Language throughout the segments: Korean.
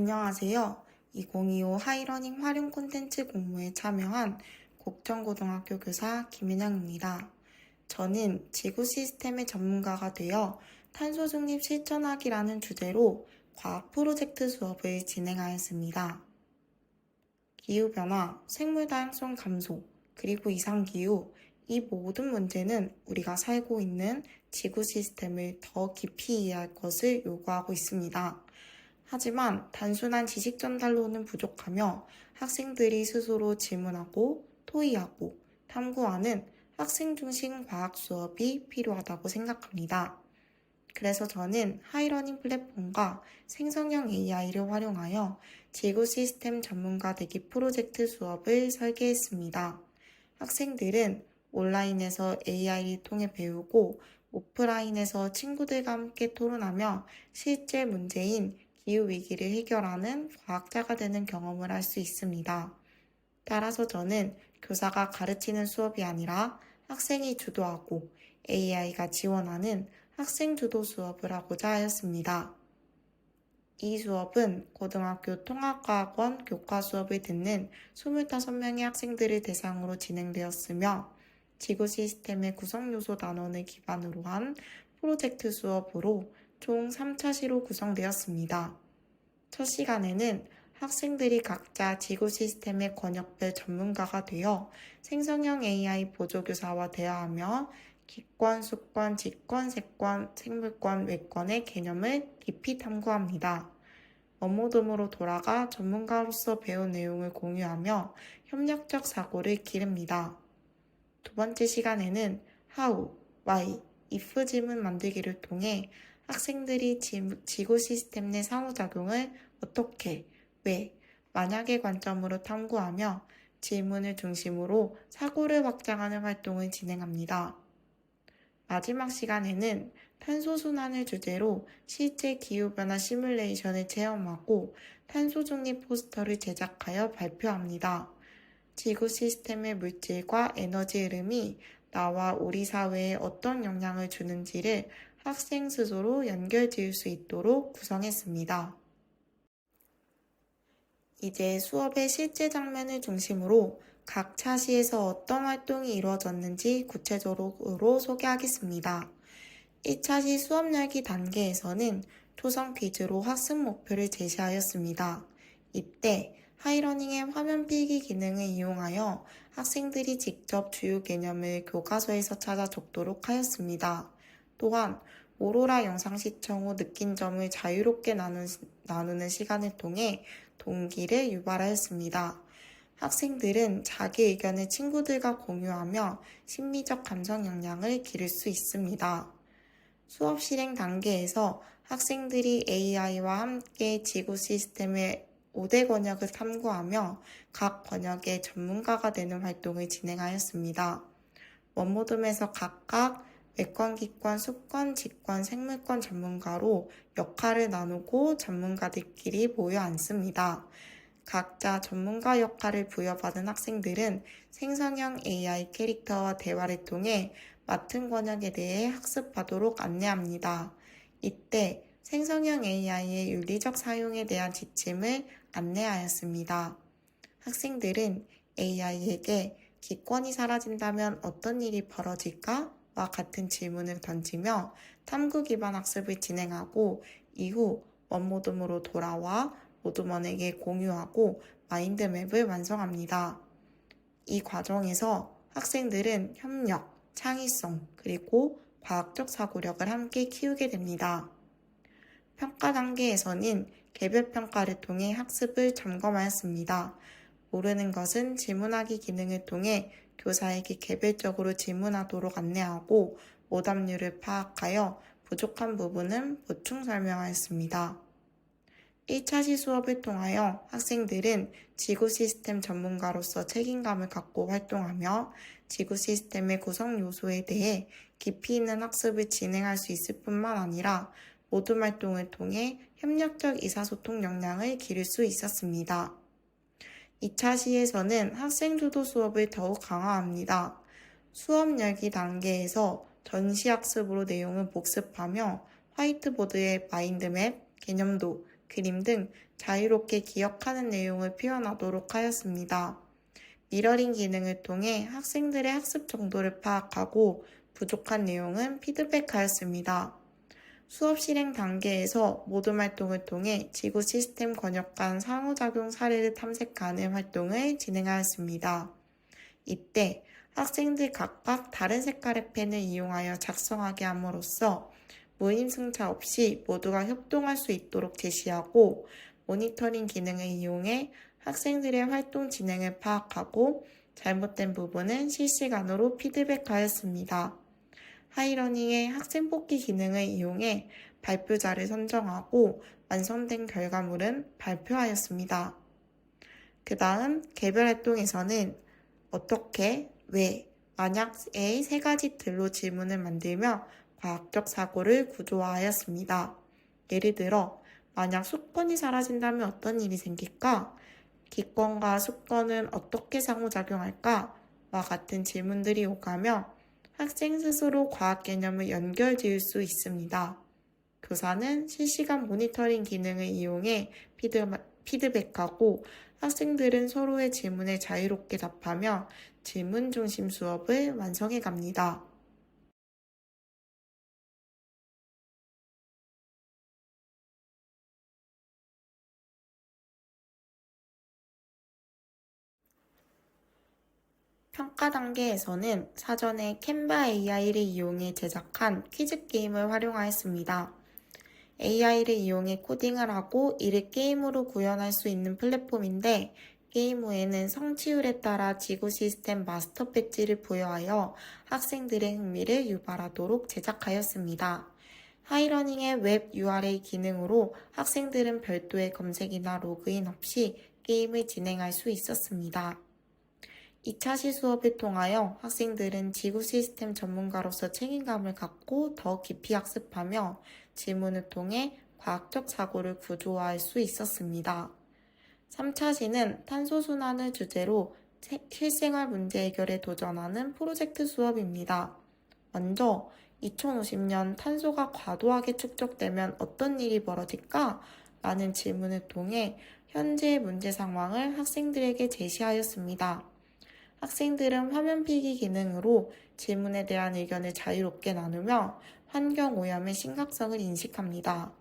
안녕하세요. 2025 하이러닝 활용 콘텐츠 공모에 참여한 곡천고등학교 교사 김윤영입니다. 저는 지구 시스템의 전문가가 되어 탄소 중립 실천하기라는 주제로 과학 프로젝트 수업을 진행하였습니다. 기후변화, 생물 다양성 감소, 그리고 이상기후, 이 모든 문제는 우리가 살고 있는 지구 시스템을 더 깊이 이해할 것을 요구하고 있습니다. 하지만 단순한 지식 전달로는 부족하며 학생들이 스스로 질문하고 토의하고 탐구하는 학생 중심 과학 수업이 필요하다고 생각합니다. 그래서 저는 하이러닝 플랫폼과 생성형 AI를 활용하여 지구 시스템 전문가 되기 프로젝트 수업을 설계했습니다. 학생들은 온라인에서 AI를 통해 배우고 오프라인에서 친구들과 함께 토론하며 실제 문제인 기후 위기를 해결하는 과학자가 되는 경험을 할 수 있습니다. 따라서 저는 교사가 가르치는 수업이 아니라 학생이 주도하고 AI가 지원하는 학생 주도 수업을 하고자 하였습니다. 이 수업은 고등학교 통합과학원 교과 수업을 듣는 25명의 학생들을 대상으로 진행되었으며 지구 시스템의 구성 요소 단원을 기반으로 한 프로젝트 수업으로 총 3차 시로 구성되었습니다. 첫 시간에는 학생들이 각자 지구 시스템의 권역별 전문가가 되어 생성형 AI 보조교사와 대화하며 기권, 수권, 직권, 세권, 생물권, 외권의 개념을 깊이 탐구합니다. 원모돔으로 돌아가 전문가로서 배운 내용을 공유하며 협력적 사고를 기릅니다. 두 번째 시간에는 how, why, if 질문 만들기를 통해 학생들이 지 구 시스템 내 상호작용을 어떻게, 왜, 만약의 관점으로 탐구하며 질문을 중심으로 사고를 확장하는 활동을 진행합니다. 마지막 시간에는 탄소 순환을 주제로 실제 기후변화 시뮬레이션을 체험하고 탄소 중립 포스터를 제작하여 발표합니다. 지구 시스템의 물질과 에너지 흐름이 나와 우리 사회에 어떤 영향을 주는지를 학생 스스로 연결 지을 수 있도록 구성했습니다. 이제 수업의 실제 장면을 중심으로 각 차시에서 어떤 활동이 이루어졌는지 구체적으로 소개하겠습니다. 1차시 수업 열기 단계에서는 초성 퀴즈로 학습 목표를 제시하였습니다. 이때 하이러닝의 화면 필기 기능을 이용하여 학생들이 직접 주요 개념을 교과서에서 찾아 적도록 하였습니다. 또한 오로라 영상 시청 후 느낀 점을 자유롭게 나누는 시간을 통해 동기를 유발하였습니다. 학생들은 자기 의견을 친구들과 공유하며 심리적 감성 역량을 기를 수 있습니다. 수업 실행 단계에서 학생들이 AI와 함께 지구 시스템의 5대 권역을 탐구하며 각 권역의 전문가가 되는 활동을 진행하였습니다. 원모듬에서 각각 외권, 기권, 수권, 직권, 생물권 전문가로 역할을 나누고 전문가들끼리 모여 앉습니다. 각자 전문가 역할을 부여받은 학생들은 생성형 AI 캐릭터와 대화를 통해 맡은 권역에 대해 학습하도록 안내합니다. 이때 생성형 AI의 윤리적 사용에 대한 지침을 안내하였습니다. 학생들은 AI에게 기권이 사라진다면 어떤 일이 벌어질까? 와 같은 질문을 던지며 탐구 기반 학습을 진행하고 이후 원모듬으로 돌아와 모두먼에게 공유하고 마인드맵을 완성합니다. 이 과정에서 학생들은 협력, 창의성, 그리고 과학적 사고력을 함께 키우게 됩니다. 평가 단계에서는 개별 평가를 통해 학습을 점검하였습니다. 모르는 것은 질문하기 기능을 통해 교사에게 개별적으로 질문하도록 안내하고 오답률을 파악하여 부족한 부분은 보충 설명하였습니다. 1차시 수업을 통하여 학생들은 지구 시스템 전문가로서 책임감을 갖고 활동하며 지구 시스템의 구성 요소에 대해 깊이 있는 학습을 진행할 수 있을 뿐만 아니라 모든 활동을 통해 협력적 의사소통 역량을 기를 수 있었습니다. 2차 시에서는 학생 주도 수업을 더욱 강화합니다. 수업 열기 단계에서 전시학습으로 내용을 복습하며 화이트보드에 마인드맵, 개념도, 그림 등 자유롭게 기억하는 내용을 표현하도록 하였습니다. 미러링 기능을 통해 학생들의 학습 정도를 파악하고 부족한 내용은 피드백하였습니다. 수업 실행 단계에서 모둠 활동을 통해 지구 시스템 권역 간 상호작용 사례를 탐색하는 활동을 진행하였습니다. 이때 학생들 각각 다른 색깔의 펜을 이용하여 작성하게 함으로써 무임승차 없이 모두가 협동할 수 있도록 제시하고 모니터링 기능을 이용해 학생들의 활동 진행을 파악하고 잘못된 부분은 실시간으로 피드백하였습니다. 하이러닝의 학생 뽑기 기능을 이용해 발표자를 선정하고 완성된 결과물은 발표하였습니다. 그 다음 개별 활동에서는 어떻게, 왜, 만약의 세 가지 틀로 질문을 만들며 과학적 사고를 구조화하였습니다. 예를 들어, 만약 수권이 사라진다면 어떤 일이 생길까? 기권과 수권은 어떻게 상호작용할까? 와 같은 질문들이 오가며 학생 스스로 과학 개념을 연결 지을 수 있습니다. 교사는 실시간 모니터링 기능을 이용해 피드, 피드백하고 학생들은 서로의 질문에 자유롭게 답하며 질문 중심 수업을 완성해 갑니다. 평가 단계에서는 사전에 캔바 AI를 이용해 제작한 퀴즈 게임을 활용하였습니다. AI를 이용해 코딩을 하고 이를 게임으로 구현할 수 있는 플랫폼인데 게임 후에는 성취율에 따라 지구 시스템 마스터 배지를 부여하여 학생들의 흥미를 유발하도록 제작하였습니다. 하이러닝의 웹 URL 기능으로 학생들은 별도의 검색이나 로그인 없이 게임을 진행할 수 있었습니다. 2차 시 수업을 통하여 학생들은 지구 시스템 전문가로서 책임감을 갖고 더 깊이 학습하며 질문을 통해 과학적 사고를 구조화할 수 있었습니다. 3차 시는 탄소 순환을 주제로 실생활 문제 해결에 도전하는 프로젝트 수업입니다. 먼저 2050년 탄소가 과도하게 축적되면 어떤 일이 벌어질까? 라는 질문을 통해 현재의 문제 상황을 학생들에게 제시하였습니다. 학생들은 화면 필기 기능으로 질문에 대한 의견을 자유롭게 나누며 환경 오염의 심각성을 인식합니다.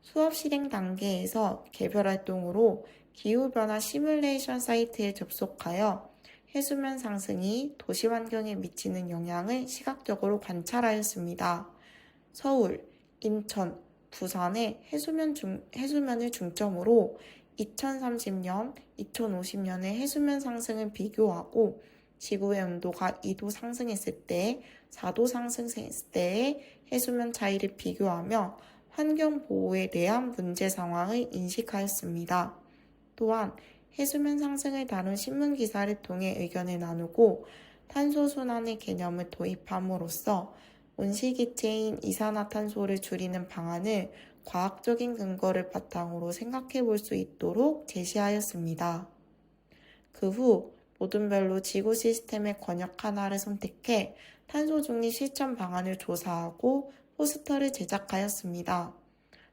수업 실행 단계에서 개별 활동으로 기후변화 시뮬레이션 사이트에 접속하여 해수면 상승이 도시 환경에 미치는 영향을 시각적으로 관찰하였습니다. 서울, 인천, 부산의 해수면 중, 해수면을 중점으로 2030년, 2050년의 해수면 상승을 비교하고 지구의 온도가 2도 상승했을 때, 4도 상승했을 때의 해수면 차이를 비교하며 환경 보호에 대한 문제 상황을 인식하였습니다. 또한 해수면 상승을 다룬 신문 기사를 통해 의견을 나누고 탄소 순환의 개념을 도입함으로써 온실기체인 이산화탄소를 줄이는 방안을 과학적인 근거를 바탕으로 생각해 볼 수 있도록 제시하였습니다. 그 후 모둠별로 지구 시스템의 권역 하나를 선택해 탄소 중립 실천 방안을 조사하고 포스터를 제작하였습니다.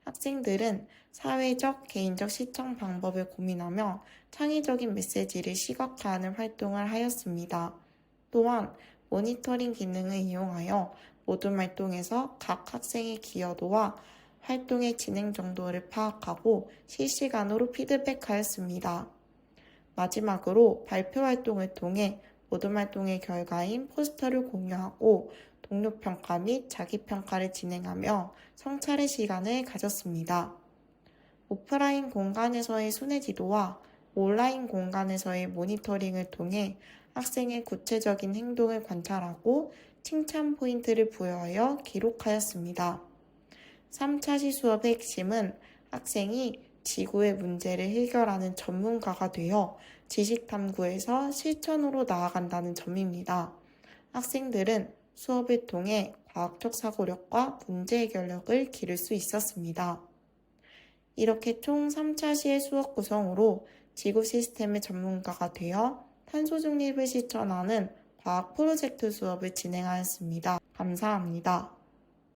학생들은 사회적, 개인적 시청 방법을 고민하며 창의적인 메시지를 시각화하는 활동을 하였습니다. 또한 모니터링 기능을 이용하여 모둠 활동에서 각 학생의 기여도와 활동의 진행 정도를 파악하고 실시간으로 피드백하였습니다. 마지막으로 발표 활동을 통해 모둠 활동의 결과인 포스터를 공유하고 동료 평가 및 자기 평가를 진행하며 성찰의 시간을 가졌습니다. 오프라인 공간에서의 순회 지도와 온라인 공간에서의 모니터링을 통해 학생의 구체적인 행동을 관찰하고 칭찬 포인트를 부여하여 기록하였습니다. 3차 시 수업의 핵심은 학생이 지구의 문제를 해결하는 전문가가 되어 지식 탐구에서 실천으로 나아간다는 점입니다. 학생들은 수업을 통해 과학적 사고력과 문제 해결력을 기를 수 있었습니다. 이렇게 총 3차 시의 수업 구성으로 지구 시스템의 전문가가 되어 탄소 중립을 실천하는 과학 프로젝트 수업을 진행하였습니다. 감사합니다.